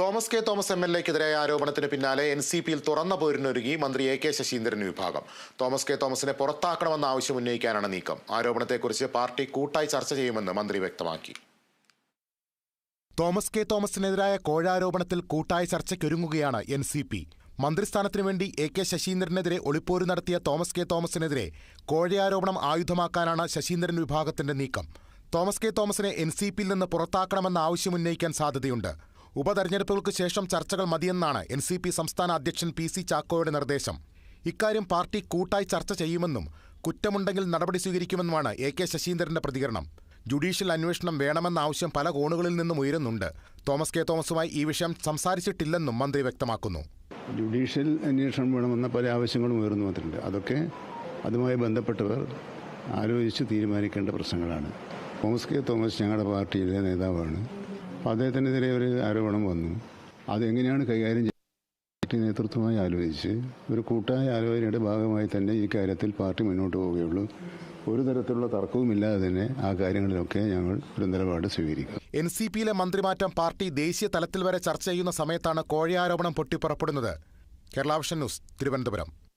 Thomas K Thomas M L എക്കെതിരായ ആരോപണത്തിന് പിന്നാലെ N C പിയിൽ തുറന്ന പോരിനൊരുങ്ങി മന്ത്രി എ കെ ശശീന്ദ്രൻ വിഭാഗം. തോമസ് കെ തോമസിനെ പുറത്താക്കണമെന്ന ആവശ്യം ഉന്നയിക്കാനാണ് നീക്കം. ആരോപണത്തെക്കുറിച്ച് പാർട്ടി കൂട്ടായി ചർച്ച ചെയ്യുമെന്ന് മന്ത്രി വ്യക്തമാക്കി. തോമസ് കെ തോമസിനെതിരായ കോഴാരോപണത്തിൽ കൂട്ടായ ചർച്ചയ്ക്കൊരുങ്ങുകയാണ് എൻ സി പി. മന്ത്രിസ്ഥാനത്തിനു വേണ്ടി എ കെ ശശീന്ദ്രനെതിരെ ഒളിപ്പോര് നടത്തിയ തോമസ് കെ തോമസിനെതിരെ കോഴയാരോപണം ആയുധമാക്കാനാണ് ശശീന്ദ്രൻ വിഭാഗത്തിന്റെ നീക്കം. തോമസ് കെ തോമസിനെ എൻ സി പിയിൽ നിന്ന് പുറത്താക്കണമെന്ന ആവശ്യം ഉന്നയിക്കാൻ സാധ്യതയുണ്ട്. ഉപതെരഞ്ഞെടുപ്പുകൾക്ക് ശേഷം ചർച്ചകൾ മതിയെന്നാണ് എൻ സി പി സംസ്ഥാന അധ്യക്ഷൻ പി സി ചാക്കോയുടെ നിർദ്ദേശം. ഇക്കാര്യം പാർട്ടി കൂട്ടായി ചർച്ച ചെയ്യുമെന്നും കുറ്റമുണ്ടെങ്കിൽ നടപടി സ്വീകരിക്കുമെന്നുമാണ് എ കെ ശശീന്ദ്രന്റെ പ്രതികരണം. ജുഡീഷ്യൽ അന്വേഷണം വേണമെന്ന ആവശ്യം പല കോണുകളിൽ നിന്നും ഉയരുന്നുണ്ട്. തോമസ് കെ. തോമസുമായി ഈ വിഷയം സംസാരിച്ചിട്ടില്ലെന്നും മന്ത്രി വ്യക്തമാക്കുന്നു. ജുഡീഷ്യൽ അന്വേഷണം വേണമെന്ന പല ആവശ്യങ്ങളും ഉയർന്നു വന്നിട്ടുണ്ട്. അതൊക്കെ അതുമായി ബന്ധപ്പെട്ടവർ ആലോചിച്ച് തീരുമാനിക്കേണ്ട പ്രശ്നങ്ങളാണ്. Thomas K. തോമസ് ഞങ്ങളുടെ പാർട്ടിയിലെ നേതാവാണ്. അപ്പോൾ അദ്ദേഹത്തിനെതിരെ ഒരു ആരോപണം വന്നു. അതെങ്ങനെയാണ് കൈകാര്യം പാർട്ടി നേതൃത്വമായി ആലോചിച്ച് ഒരു കൂട്ടായ ആലോചനയുടെ ഭാഗമായി തന്നെ ഈ കാര്യത്തിൽ പാർട്ടി മുന്നോട്ട് പോവുകയുള്ളൂ. ഒരു തരത്തിലുള്ള തർക്കവുമില്ലാതെ തന്നെ ആ കാര്യങ്ങളിലൊക്കെ ഞങ്ങൾ ഒരു നിലപാട് സ്വീകരിക്കും. എൻ സി പിയിലെ മന്ത്രിമാറ്റം പാർട്ടി ദേശീയ തലത്തിൽ വരെ ചർച്ച ചെയ്യുന്ന സമയത്താണ് കോഴയാരോപണം പൊട്ടിപ്പുറപ്പെടുന്നത്. കേരളാവിഷൻ ന്യൂസ് തിരുവനന്തപുരം.